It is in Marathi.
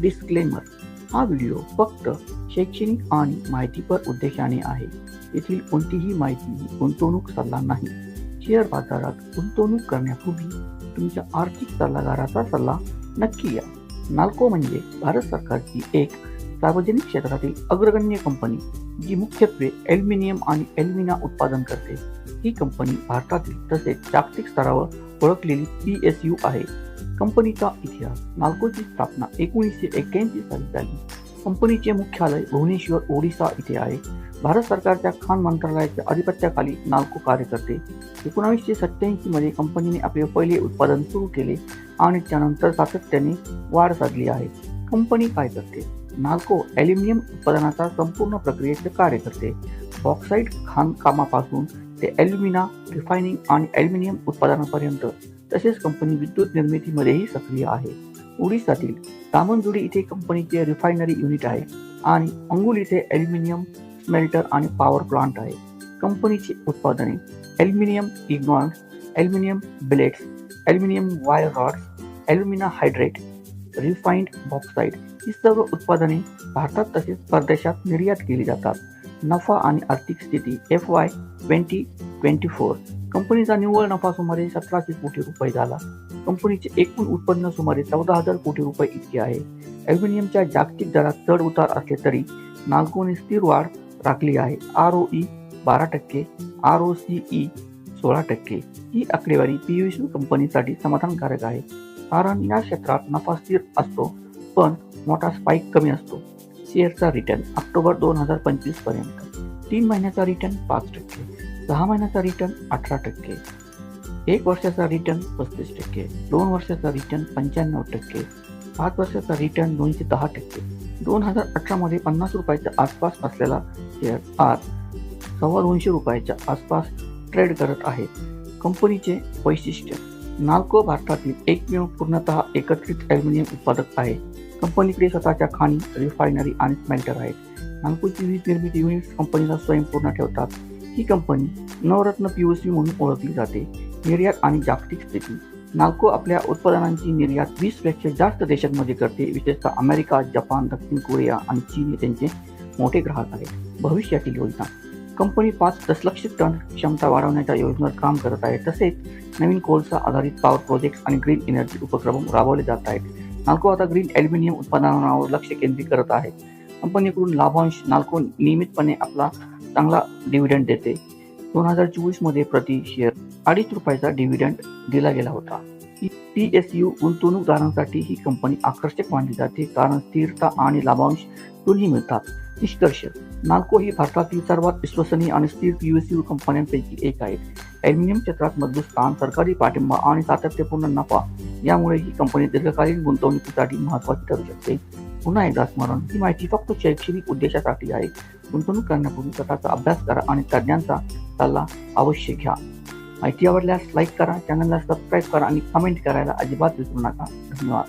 डिस्क्लेमर हा व्हिडिओ फक्त शैक्षणिक आणि माहितीपर उद्देशाने आहे. येथील कोणतीही माहिती गुंतवणूक सल्ला नाही. शेअर बाजारात गुंतवणूक करण्यापूर्वी तुमच्या आर्थिक सल्लागाराचा सल्ला नक्की घ्या नाल्को म्हणजे भारत सरकारची एक सार्वजनिक क्षेत्रातील अग्रगण्य कंपनी जी मुख्यत्वे ॲल्युमिनियम आणि ॲल्युमिना उत्पादन करते. ही कंपनी भारतातील तसेच जागतिक स्तरावर ओळखलेली पी एस यू आहे. कंपनीचा इतिहास. नाल्कोची स्थापना एकोणीसशे एक्क्याऐंशी साली झाली. कंपनीचे मुख्यालय भुवनेश्वर ओडिसा इथे आहे. भारत सरकारच्या खान मंत्रालयाच्या अधिपत्याखाली नाल्को कार्य करते एकोणावीसशे सत्याऐंशी मध्ये कंपनीने आपले पहिले उत्पादन सुरू केले आणि त्यानंतर सातत्याने वाढ साधली आहे. कंपनी काय करते? नाल्को ॲल्युमिनियम उत्पादनाचा संपूर्ण प्रक्रियेचे कार्य करते बॉक्साईट खाणकामापासून ते ॲल्युमिना रिफायनिंग आणि ॲल्युमिनियम उत्पादनापर्यंत तसेच कंपनी विद्युत निर्मितीमध्येही सक्रिय आहे. ओडिसातील दामनजुडी इथे कंपनीचे रिफायनरी युनिट आहे आणि अंगुल इथे ॲल्युमिनियम स्मेल्टर आणि पॉवर प्लांट आहे. कंपनीची उत्पादने aluminium ingots aluminium blades aluminium wire rods alumina hydrate refined bauxite ही सर्व उत्पादने भारतात तसेच परदेशात निर्यात केली जातात. नफा आणि आर्थिक स्थिती F Y twenty twenty four कंपनीचा निव्वळ नफा सुमारे सतराशे कोटी रुपये झाला. कंपनीचे एकूण उत्पन्न सुमारे चौदा हजार कोटी रुपये इतके आहे. ॲल्युमिनियमच्या जागतिक दरात चढ उतार असले तरी नाल्कोने स्थिर वाढ राखली आहे. आर ओ ई बारा टक्के आर ओ सी ई सोळा टक्के. ही आकडेवारी पी यू सी कंपनीसाठी समाधानकारक आहे. कारण या क्षेत्रात नफा स्थिर असतो पण मोठा स्पाईक कमी असतो. इयरचा रिटर्न ऑक्टोबर दोन हजार पंचवीसपर्यंत तीन महिन्याचा रिटर्न पाच टक्के सहा महिन्याचा रिटर्न अठरा टक्के एक वर्षाचा रिटर्न पस्तीस टक्के दोन वर्षाचा रिटर्न पंच्याण्णव टक्के पाच वर्षाचा रिटर्न दोनशे दहा टक्के. दोन हजार अठरामध्ये पन्नास रुपयाच्या आसपास असलेला शेअर आज सव्वा दोनशे रुपयाच्या आसपास ट्रेड करत आहे. कंपनीचे वैशिष्ट्य नाल्को भारतातील एकमेव पूर्णतः एकत्रित ॲल्युमिनियम उत्पादक आहे. कंपनीकडे स्वतःच्या खाणी रिफायनरी आणि स्मेल्टर आहेत. नागपूरची वीज निर्मिती युनिट्स कंपनीला स्वयंपूर्ण ठेवतात. ही कंपनी नवरत्न पी म्हणून ओळखली जाते. निर्यात आणि जागतिक स्थिती. नाल्को आपल्या उत्पादनांची निर्यात वीसपेक्षा जास्त देशांमध्ये करते. विशेषतः अमेरिका जपान दक्षिण कोरिया आणि चीन हे त्यांचे मोठे ग्राहक आहेत. भविष्यातील योजना. कंपनी पाच दशलक्ष टन क्षमता वाढवण्याच्या योजनेवर काम करत आहे. तसेच नवीन कोळसा आधारित पॉवर प्रोजेक्ट्स आणि ग्रीन एनर्जी उपक्रम राबवले जात आहेत. नाल्को आता ग्रीन ॲल्युमिनियम उत्पादनावर लक्ष केंद्रित करत आहे. कंपनीकडून लाभांश नाल्को नियमितपणे आपला चांगला डिव्हिडंड देते. दोन हजार चोवीसमध्ये प्रति शेअर अडीच रुपयाचा डिव्हिडंड दिला गेला होता. पी एस यू गुंतवणूकदारांसाठी ही कंपनी आकर्षक मानली जाते कारण स्थिरता आणि लाभांश दोन्ही मिळतात. निष्कर्ष नाल्को ही भारतातील सर्वात विश्वसनीय आणि स्थिर पी एस यू कंपन्यांपैकी एक आहे. ॲल्युमिनियम क्षेत्रात मजबूत स्थान सरकारी पाठिंबा आणि सातत्यपूर्ण नफा यामुळे ही कंपनी दीर्घकालीन गुंतवणुकीसाठी महत्त्वाची ठरू शकते. पुन्हा एकदा स्मरण ही माहिती फक्त शैक्षणिक उद्देशासाठी आहे. गुंतवणूक करण्यापूर्वी स्वतःचा अभ्यास करा आणि तज्ज्ञांचा सल्ला अवश्य घ्या. माहिती आवडल्यास लाईक करा चॅनलला सबस्क्राईब करा आणि कमेंट करायला अजिबात विसरू नका. धन्यवाद.